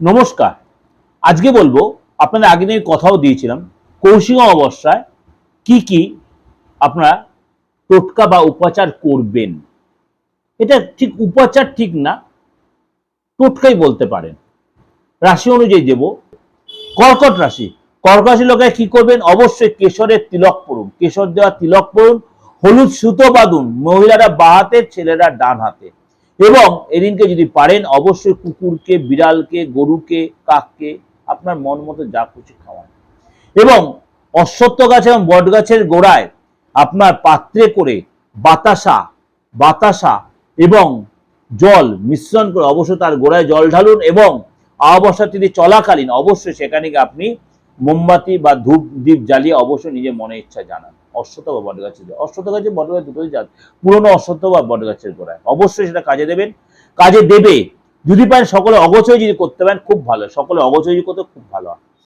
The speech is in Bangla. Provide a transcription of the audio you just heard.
নমস্কার। আজকে বলব, আপনাদের আগে দিন কথাও দিয়েছিলাম, কৌশিক অমাবস্যায় কি কি আপনারা টোটকা বা উপাচার করবেন। এটা ঠিক উপাচার ঠিক না, টোটকাই বলতে পারেন। রাশি অনুযায়ী দেব। কর্কট রাশি। কর্কট রাশি লোকেরা কি করবেন? অবশ্যই কেশরের তিলক পড়ুন কেশর দেওয়া তিলক পড়ুন হলুদ সুতো বাঁধুন। মহিলারা বা হাতে, ছেলেরা ডান হাতে। এবং এদিনকে যদি পারেন, অবশ্যই কুকুরকে, বিড়ালকে, গরুকে, কাককে, আপনার মন মতো যা খুশি খাওয়ান। এবং অশ্বত্থ গাছ এবং বট গাছের গোড়ায় আপনার পাত্রে করে বাতাসা বাতাসা এবং জল মিশ্রণ করে অবশ্যই তার গোড়ায় জল ঢালুন এবং অমাবস্যা তিথি চলাকালীন, অবশ্যই সেখানে আপনি মোমবাতি বা ধূপ দ্বীপ জ্বালিয়ে অবশ্যই নিজের মনে ইচ্ছা জানান। অশ্বত্থ বা বটগাছের অশ্বত্থ গাছে বটগাছ দুটোই জাত। পুরনো অশ্বত্থ বা বটগাছের গোড়ায়। অবশ্যই সেটা কাজে দেবেন। কাজে দেবে। যদি পারেন সকলে অগোচরে যদি করতে পারেন, খুব ভালো। সকলে অগোচরে যদি করতে খুব ভালো হয়।